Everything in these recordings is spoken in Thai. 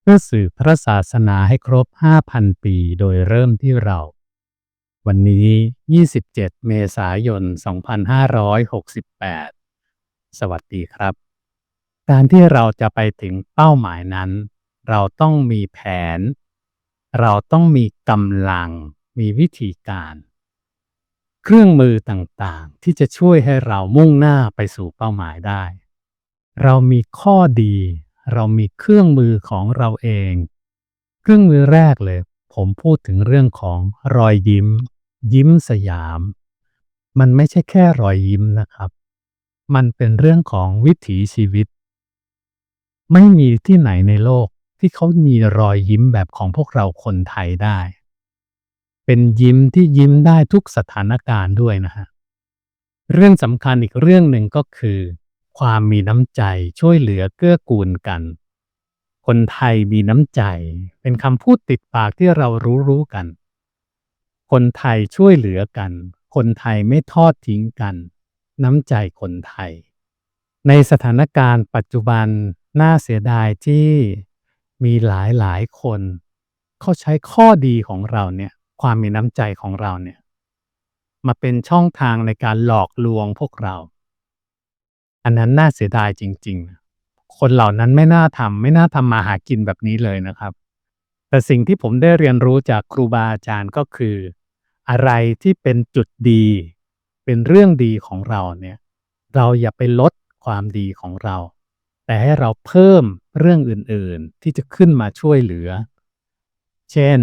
เพื่อสืบพระศาสนาให้ครบ 5,000 ปีโดยเริ่มที่เรา วันนี้ 27 เมษายน 2568 สวัสดีครับ การที่เราจะไปถึงเป้าหมายนั้น เราต้องมีแผน เราต้องมีกำลัง มีวิธีการ เครื่องมือต่างๆ ที่จะช่วยให้เรามุ่งหน้าไปสู่เป้าหมายได้ เรามีข้อดี เรามีเครื่องมือของเราเอง เครื่องมือแรกเลย ผมพูดถึงเรื่องของรอยยิ้ม ยิ้มสยาม มันไม่ใช่แค่รอยยิ้มนะครับ มันเป็นเรื่องของวิถีชีวิต ไม่มีที่ไหนในโลกที่เขามีรอยยิ้มแบบของพวกเราคนไทยได้ เป็นยิ้มที่ยิ้มได้ทุกสถานการณ์ด้วยนะฮะ เรื่องสำคัญอีกเรื่องหนึ่งก็คือ ความมีน้ำใจช่วยเหลือเกื้อกูลกัน คนไทยมีน้ำใจ เป็นคำพูดติดปากที่เรารู้รู้กัน คนไทยช่วยเหลือกัน คนไทยไม่ทอดทิ้งกัน น้ำใจคนไทย ในสถานการณ์ปัจจุบันน่าเสียดายที่มีหลายหลายคน เขาใช้ข้อดีของเราเนี่ยความมีน้ำใจของเราเนี่ยมาเป็นช่องทางในการหลอกลวงพวกเรา อันนั้นน่าเสียดายจริงๆ คนเหล่านั้นไม่น่าทำไม่น่าทำมาหากินแบบนี้เลยนะครับ แต่สิ่งที่ผมได้เรียนรู้จากครูบาอาจารย์ก็คือ อะไรที่เป็นจุดดี เป็นเรื่องดีของเราเนี่ย เราอย่าไปลดความดีของเรา แต่ให้เราเพิ่มเรื่องอื่นๆ ที่จะขึ้นมาช่วยเหลือ เช่น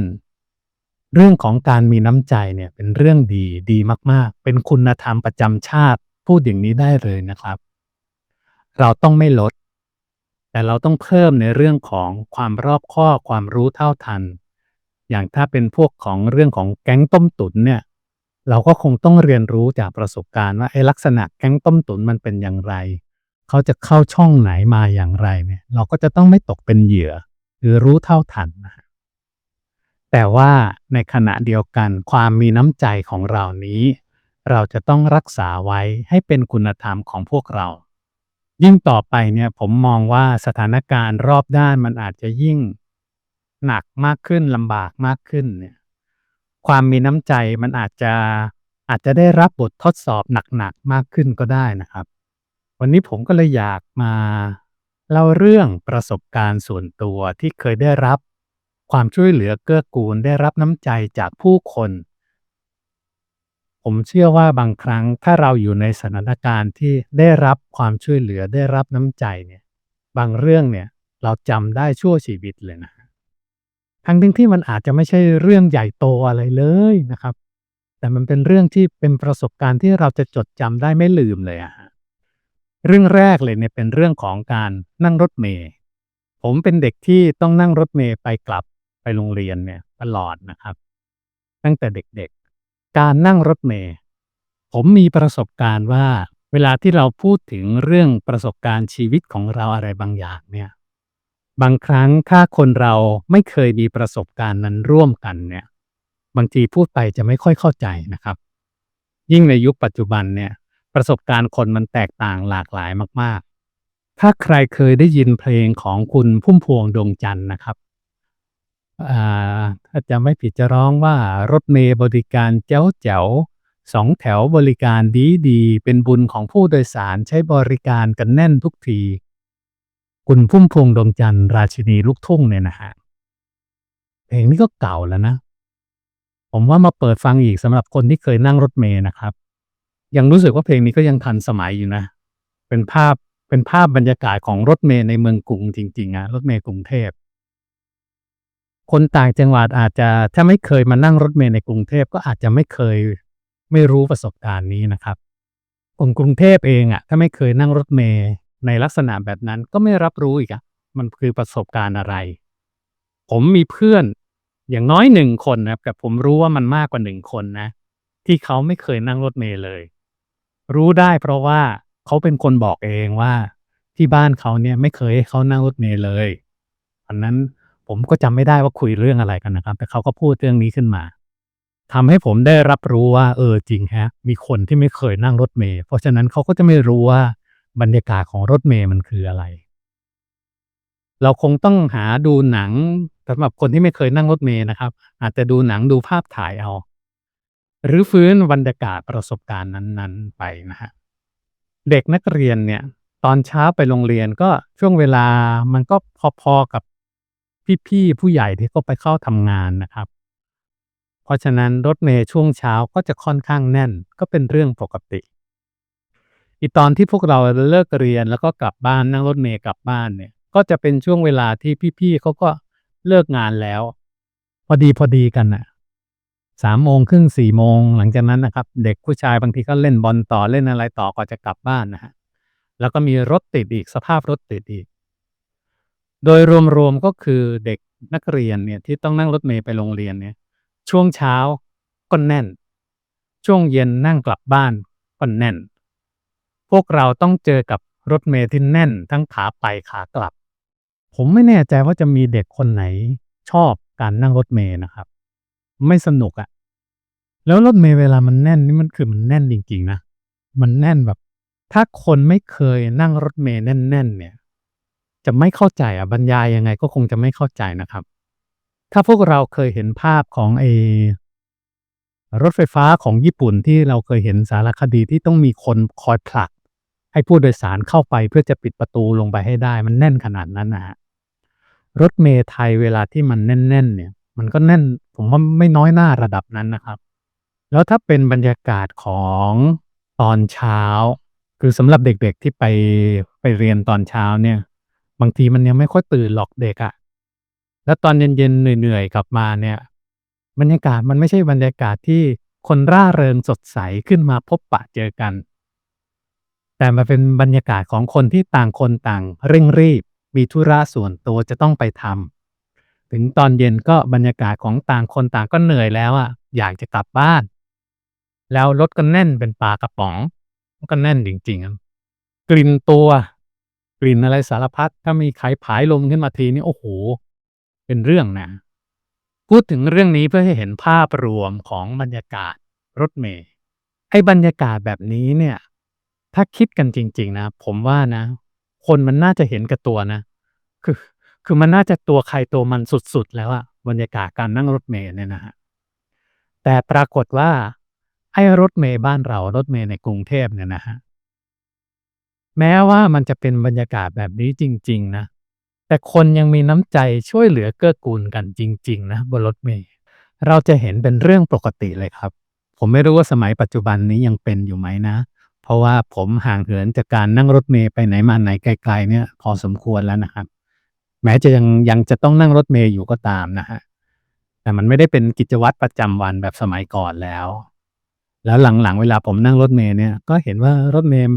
เรื่องของการมีน้ำใจเนี่ยเป็นเรื่องดีดีมากๆ เป็นคุณธรรมประจำชาติพูดอย่างนี้ได้เลยนะครับ เราต้องไม่ลด แต่เราต้องเพิ่มในเรื่องของความรอบคอบความรู้เท่าทัน อย่างถ้าเป็นพวกของเรื่องของแก๊งต้มตุ๋นเนี่ย เราก็คงต้องเรียนรู้จากประสบการณ์ว่าไอ้ลักษณะแก๊งต้มตุ๋นมันเป็นอย่างไร เขาจะเข้าช่องไหนมาอย่างไรเนี่ย เราก็จะต้องไม่ตกเป็นเหยื่อ หรือรู้เท่าทันนะแต่ว่าในขณะเดียวกันความมีน้ำใจของเรานี้ เราจะต้องรักษาไว้ให้เป็นคุณธรรมของพวกเรา ยิ่งต่อไปเนี่ยผมมองว่าสถานการณ์รอบด้านมันอาจจะยิ่งหนักมากขึ้นลำบากมากขึ้นเนี่ย ความมีน้ำใจมันอาจจะอาจจะได้รับบททดสอบหนักๆมากขึ้นก็ได้นะครับ วันนี้ผมก็เลยอยากมาเล่าเรื่องประสบการณ์ส่วนตัวที่เคยได้รับ ความช่วยเหลือเกื้อกูลได้รับน้ำใจจากผู้คน ผมเชื่อว่าบางครั้งถ้าเราอยู่ในสถานการณ์ที่ได้รับความช่วยเหลือได้รับน้ำใจเนี่ย บางเรื่องเนี่ยเราจำได้ชั่วชีวิตเลยนะทั้งที่มันอาจจะไม่ใช่เรื่องใหญ่โตอะไรเลยนะครับ แต่มันเป็นเรื่องที่เป็นประสบการณ์ที่เราจะจดจำได้ไม่ลืมเลยอะเรื่องแรกเลยเนี่ยเป็นเรื่องของการนั่งรถเมล์ผมเป็นเด็กที่ต้องนั่งรถเมล์ไปกลับไปโรงเรียนเนี่ยตลอดนะครับ ตั้งแต่เด็ก การนั่งรถเมล์ผมมีประสบการณ์ว่า เวลาที่เราพูดถึงเรื่องประสบการณ์ชีวิตของเราอะไรบางอย่างเนี่ย บางครั้งถ้าคนเราไม่เคยมีประสบการณ์นั้นร่วมกันเนี่ย บางทีพูดไปจะไม่ค่อยเข้าใจนะครับ ยิ่งในยุคปัจจุบันเนี่ย ประสบการณ์คนมันแตกต่างหลากหลายมาก ๆ ถ้าใครเคยได้ยินเพลงของคุณพุ่มพวงดวงจันทร์นะครับ ถ้าจะไม่ผิดจะร้องว่ารถเมล์บริการแจ๋วแจ๋วสองแถวบริการดีดีเป็นบุญของผู้โดยสารใช้บริการกันแน่นทุกที คุณพุ่มพวงดวงจันทร์ราชินีลูกทุ่งเนี่ยนะฮะเพลงนี้ก็เก่าแล้วนะ ผมว่ามาเปิดฟังอีกสำหรับคนที่เคยนั่งรถเมล์นะครับ ยังรู้สึกว่าเพลงนี้ก็ยังทันสมัยอยู่นะ เป็นภาพเป็นภาพบรรยากาศของรถเมล์ในเมืองกรุงจริงๆอะรถเมล์กรุงเทพ คนต่างจังหวัดอาจจะถ้าไม่เคยมานั่งรถเมล์ในกรุงเทพก็อาจจะไม่เคยไม่รู้ประสบการณ์นี้นะครับคนกรุงเทพเองอะถ้าไม่เคยนั่งรถเมล์ในลักษณะแบบนั้นก็ไม่รับรู้อีกอะมันคือประสบการณ์อะไร ผมมีเพื่อนอย่างน้อยหนึ่งคนนะครับแต่ผมรู้ว่ามันมากกว่าหนึ่งคนนะ ที่เขาไม่เคยนั่งรถเมล์เลย รู้ได้เพราะว่าเขาเป็นคนบอกเองว่าที่บ้านเขาเนี่ยไม่เคยให้เขานั่งรถเมล์เลยอันนั้น ผมก็จำไม่ได้ว่าคุยเรื่องอะไรกันนะครับ แต่เขาก็พูดเรื่องนี้ขึ้นมาทำให้ผมได้รับรู้ว่า เออจริงฮะ มีคนที่ไม่เคยนั่งรถเมล์เพราะฉะนั้นเขาก็จะไม่รู้ว่าบรรยากาศของรถเมล์มันคืออะไร เราคงต้องหาดูหนังสำหรับคนที่ไม่เคยนั่งรถเมล์นะครับ อาจจะดูหนังดูภาพถ่ายเอา หรือฟื้นบรรยากาศประสบการณ์นั้น ๆ ไปนะฮะเด็กนักเรียนเนี่ย ตอนเช้าไปโรงเรียนก็ช่วงเวลามันก็พอๆกับ พี่ๆผู้ใหญ่ที่เขาไปเข้าทำงานนะครับ เพราะฉะนั้นรถเมล์ช่วงเช้าก็จะค่อนข้างแน่นก็เป็นเรื่องปกติ อีตอนที่พวกเราเลิกเรียนแล้วก็กลับบ้านนั่งรถเมล์กลับบ้านเนี่ย ก็จะเป็นช่วงเวลาที่พี่ๆเขาก็เลิกงานแล้ว พอดีๆกันน่ะ3:30 4โมงหลังจากนั้นนะครับ เด็กผู้ชายบางทีก็เล่นบอลต่อเล่นอะไรต่อกว่าจะกลับบ้านนะครับแล้วก็มีรถติดอีกสภาพรถติดอีก โดยรวม ๆ ก็คือเด็กนักเรียนเนี่ยที่ต้องนั่งรถเมล์ไปโรงเรียนเนี่ย ช่วงเช้าก็แน่น ช่วงเย็นนั่งกลับบ้านก็แน่น พวกเราต้องเจอกับรถเมล์ที่แน่นทั้งขาไปขากลับ ผมไม่แน่ใจว่าจะมีเด็กคนไหนชอบการนั่งรถเมล์นะครับ ไม่สนุกอะแล้วรถเมล์เวลามันแน่นนี่มันคือมันแน่นจริง ๆ นะ มันแน่นแบบ ถ้าคนไม่เคยนั่งรถเมล์แน่น ๆ เนี่ย จะไม่เข้าใจอะบรรยายยังไงก็คงจะไม่เข้าใจนะครับ ถ้าพวกเราเคยเห็นภาพของไอ้รถไฟฟ้าของญี่ปุ่นที่เราเคยเห็นสารคดีที่ต้องมีคนคอยผลัก ให้ผู้โดยสารเข้าไปเพื่อจะปิดประตูลงไปให้ได้ มันแน่นขนาดนั้นนะครับรถเมล์ไทยเวลาที่มันแน่น ๆ เนี่ย มันก็แน่น ผมว่าไม่น้อยหน้าระดับนั้นนะครับ แล้วถ้าเป็นบรรยากาศของตอนเช้า คือสำหรับเด็กๆที่ไปไปเรียนตอนเช้าเนี่ย บางทีมันยังไม่ค่อยตื่นหรอกเด็กอะแล้วตอนเย็นๆเหนื่อยๆกลับมาเนี่ย บรรยากาศมันไม่ใช่บรรยากาศที่คนร่าเริงสดใสขึ้นมาพบปะเจอกัน แต่มันเป็นบรรยากาศของคนที่ต่างคนต่าง เร่งรีบ มีธุระส่วนตัวจะต้องไปทำถึงตอนเย็นก็บรรยากาศของต่างคนต่างก็เหนื่อยแล้วอะอยากจะกลับบ้าน แล้วรถก็แน่นเป็นปลากระป๋องก็แน่นจริงๆกลิ่นตัว กลิ่นอะไรสารพัดถ้ามีใครผายลมขึ้นมาทีนี่โอ้โฮเป็นเรื่องนะพูดถึงเรื่องนี้เพื่อให้เห็นภาพรวมของบรรยากาศรถเมล์ไอ้บรรยากาศแบบนี้เนี่ย ถ้าคิดกันจริง ๆ นะ ผมว่านะ คนมันน่าจะเห็นแก่ตัวนะ คือ คือมันน่าจะตัวใครตัวมันสุดๆ แล้วอะบรรยากาศการนั่งรถเมล์เนี่ยนะครับแต่ปรากฏว่า ไอ้รถเมล์บ้านเรารถเมล์ในกรุงเทพเนี่ยนะครับ แม้ว่ามันจะเป็นบรรยากาศแบบนี้จริง ๆ นะ แต่คนยังมีน้ำใจช่วยเหลือเกื้อกูลกันจริง ๆ นะบนรถเมล์เราจะเห็นเป็นเรื่องปกติเลยครับ ผมไม่รู้ว่าสมัยปัจจุบันนี้ยังเป็นอยู่ไหมนะ เพราะว่าผมห่างเหินจากการนั่งรถเมล์ไปไหนมาไหนไกลๆเนี่ย พอสมควรแล้วนะครับ แม้จะยังยังจะต้องนั่งรถเมล์อยู่ก็ตามนะครับแต่มันไม่ได้เป็นกิจวัตรประจำวันแบบสมัยก่อนแล้ว แล้วหลังๆ เวลาผมนั่งรถเมล์เนี่ย ก็เห็นว่ารถเมล์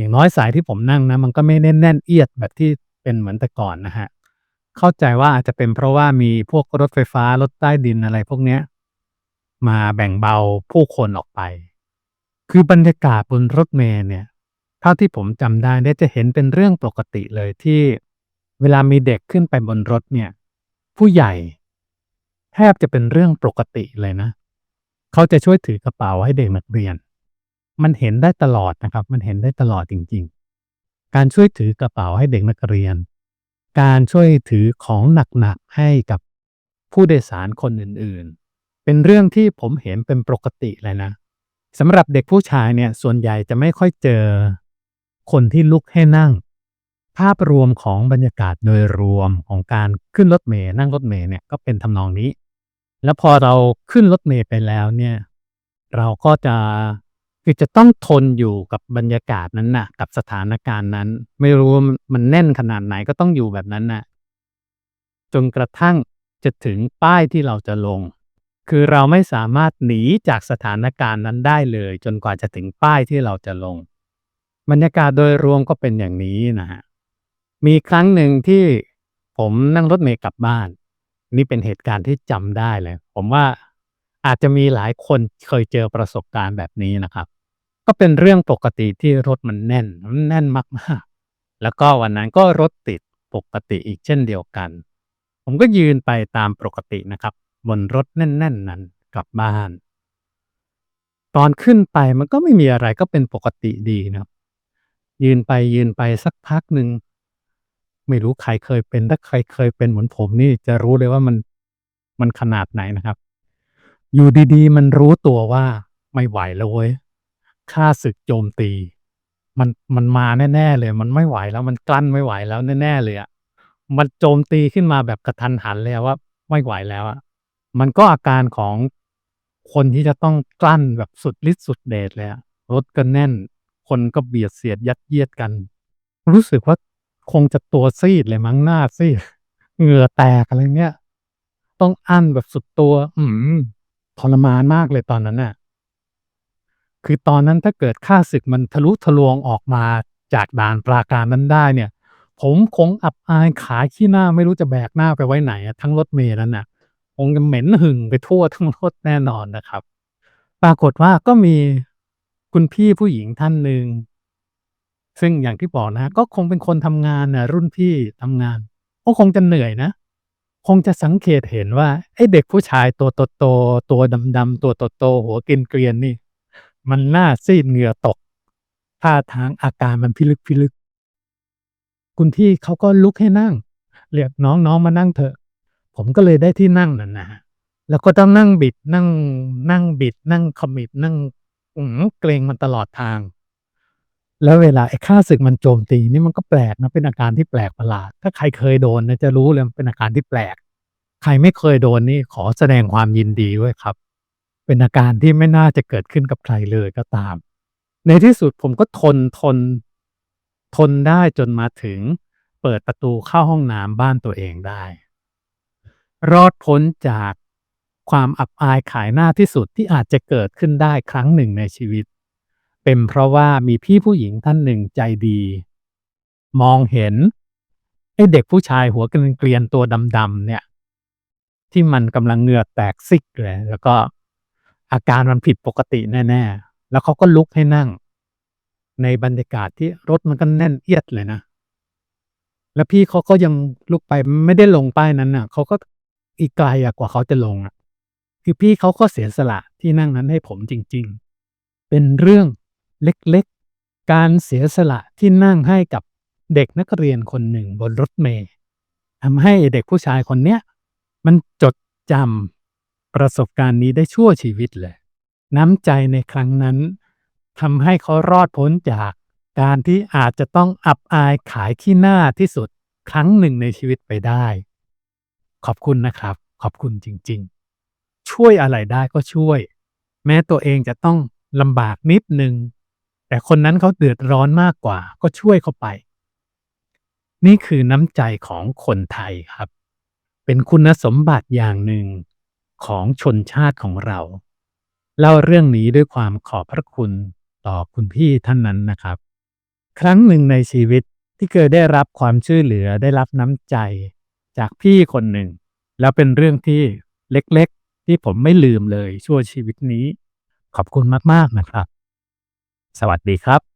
อย่างน้อยสายที่ผมนั่งนะ มันก็ไม่ได้แน่นเอียดแบบที่เป็นเหมือนแต่ก่อนนะครับเข้าใจว่าอาจจะเป็นเพราะว่ามีพวกรถไฟฟ้ารถใต้ดินอะไรพวกเนี้ย มาแบ่งเบาผู้คนออกไป คือบรรยากาศบนรถเมล์เนี่ยเท่าที่ผมจำได้เนี่ยจะเห็นเป็นเรื่องปกติเลยที่เวลามีเด็กขึ้นไปบนรถเนี่ย ผู้ใหญ่แทบจะเป็นเรื่องปกติเลยนะ เขาจะช่วยถือกระเป๋าให้เด็กนักเรียน มันเห็นได้ตลอดนะครับ มันเห็นได้ตลอดจริง ๆ การช่วยถือกระเป๋าให้เด็กนักเรียน การช่วยถือของหนักๆให้กับผู้โดยสารคนอื่นๆ เป็นเรื่องที่ผมเห็นเป็นปกติเลยนะสำหรับเด็กผู้ชายเนี่ยส่วนใหญ่จะไม่ค่อยเจอ คนที่ลุกให้นั่ง ภาพรวมของบรรยากาศโดยรวมของการขึ้นรถเมล์นั่งรถเมล์เนี่ยก็เป็นทำนองนี้ แล้วพอเราขึ้นรถเมล์ไปแล้วเนี่ย เราก็จะ คือจะต้องทนอยู่กับบรรยากาศนั้นน่ะ กับสถานการณ์นั้น ไม่รู้ว่ามันแน่นขนาดไหนก็ต้องอยู่แบบนั้นน่ะ จนกระทั่งจะถึงป้ายที่เราจะลง คือเราไม่สามารถหนีจากสถานการณ์นั้นได้เลย จนกว่าจะถึงป้ายที่เราจะลง บรรยากาศโดยรวมก็เป็นอย่างนี้นะครับมีครั้งหนึ่งที่ผมนั่งรถเมล์กลับบ้าน นี่เป็นเหตุการณ์ที่จำได้เลย ผมว่าอาจจะมีหลายคนเคยเจอประสบการณ์แบบนี้นะครับ ก็เป็นเรื่องปกติที่รถมันแน่นมันแน่นมากๆ แล้วก็วันนั้นก็รถติดปกติอีกเช่นเดียวกัน ผมก็ยืนไปตามปกตินะครับ บนรถแน่นๆนั้นกลับบ้าน ตอนขึ้นไปมันก็ไม่มีอะไรก็เป็นปกติดีนะครับยืนไปยืนไปสักพักหนึ่งไม่รู้ใครเคยเป็นถ้าใครเคยเป็นเหมือนผมนี่จะรู้เลยว่ามันมันขนาดไหนนะครับ อยู่ดีๆ มันรู้ตัวว่าไม่ไหวแล้วเว้ย ข้าศึกโจมตี มันมันมาแน่ ๆ เลย มันไม่ไหวแล้วมันกลั้นไม่ไหวแล้วแน่ๆเลยอะมันโจมตีขึ้นมาแบบกระทันหันเลยอะว่าไม่ไหวแล้วอะมันก็อาการของคนที่จะต้องกลั้นแบบสุดฤทธิ์สุดเดชเลยอะรถก็แน่น คนก็เบียดเสียดยัดเยียดกัน รู้สึกว่าคงจะตัวซีดเลยมั้งหน้าซีดเหงื่อแตกอะไรเงี้ยต้องอั้นแบบสุดตัว อื้อฮือทรมานมากเลยตอนนั้นน่ะ คือตอนนั้นถ้าเกิดข้าศึกมันทะลุทะลวงออกมาจากด่านปราการนั้นได้เนี่ย ผมคงอับอายขายขี้หน้าไม่รู้จะแบกหน้าไปไว้ไหนทั้งรถเมล์นั้นน่ะคงจะเหม็นหึ่งไปทั่วทั้งรถแน่นอนนะครับ ปรากฏว่าก็มีคุณพี่ผู้หญิงท่านหนึ่งซึ่งอย่างที่บอกนะก็คงเป็นคนทำงานนะรุ่นพี่ทำงานก็คงจะเหนื่อยนะ คงจะสังเกตเห็นว่าไอ้เด็กผู้ชายตัวโตๆตัวดำๆตัวโตๆหัวเกรียนๆนี่ มันหน้าซีดเหงื่อตกท่าทางอาการมันพิลึกๆคุณพี่เขาก็ลุกให้นั่ง เรียก"น้องๆมานั่งเถอะ"ผมก็เลยได้ที่นั่งนั่นนะแล้วก็ต้องนั่งบิดนั่งนั่งบิด นั่งเขมิบนั่งอื้อฮือเกรงมาตลอดทาง แล้วเวลาไอ้ข้าศึกมันโจมตีนี่มันก็แปลกนะเป็นอาการที่แปลกประหลาด ถ้าใครเคยโดนนี่ยจะรู้เลยมันเป็นอาการที่แปลก ใครไม่เคยโดนนี่ขอแสดงความยินดีด้วยครับ เป็นอาการที่ไม่น่าจะเกิดขึ้นกับใครเลยก็ตาม ในที่สุดผมก็ทนทน ทนได้จนมาถึง เปิดประตูเข้าห้องน้ำบ้านตัวเองได้ รอดพ้นจากความอับอายขายหน้าที่สุดที่อาจจะเกิดขึ้นได้ครั้งหนึ่งในชีวิต เป็นเพราะว่ามีพี่ผู้หญิงท่านหนึ่งใจดี มองเห็นไอ้เด็กผู้ชายหัวเกรียนตัวดำๆเนี่ย ที่มันกำลังเหงื่อแตกซิกเลยแล้วก็ อาการมันผิดปกติแน่ๆ แล้วเขาก็ลุกให้นั่ง ในบรรยากาศที่รถมันก็แน่นเอียดเลยนะ แล้วพี่เขาก็ยังลุกไปไม่ได้ลงป้ายนั้นน่ะเขาก็อีกไกลกว่าเขาจะลงอะคือพี่เขาก็เสียสละที่นั่งนั้นให้ผมจริง ๆ เป็นเรื่องเล็กๆ การเสียสละที่นั่งให้กับเด็กนักเรียนคนหนึ่งบนรถเมล์ทำให้เด็กผู้ชายคนเนี้ยมันจดจำ ประสบการณ์นี้ได้ชั่วชีวิตเลย น้ำใจในครั้งนั้นทำให้เขารอดพ้นจากการที่อาจจะต้องอับอายขายขี้หน้าที่สุดครั้งหนึ่งในชีวิตไปได้ ขอบคุณนะครับ ขอบคุณจริง ๆ ช่วยอะไรได้ก็ช่วย แม้ตัวเองจะต้องลำบากนิดนึง แต่คนนั้นเขาเดือดร้อนมากกว่า ก็ช่วยเขาไป นี่คือน้ำใจของคนไทยครับ เป็นคุณสมบัติอย่างหนึ่ง ของชนชาติของเรา เล่าเรื่องนี้ด้วยความขอบพระคุณต่อคุณพี่ท่านนั้นนะครับ ครั้งหนึ่งในชีวิตที่เคยได้รับความช่วยเหลือได้รับน้ำใจ จากพี่คนหนึ่ง แล้วเป็นเรื่องที่เล็กๆ ที่ผมไม่ลืมเลยชั่วชีวิตนี้ ขอบคุณมากๆนะครับ สวัสดีครับ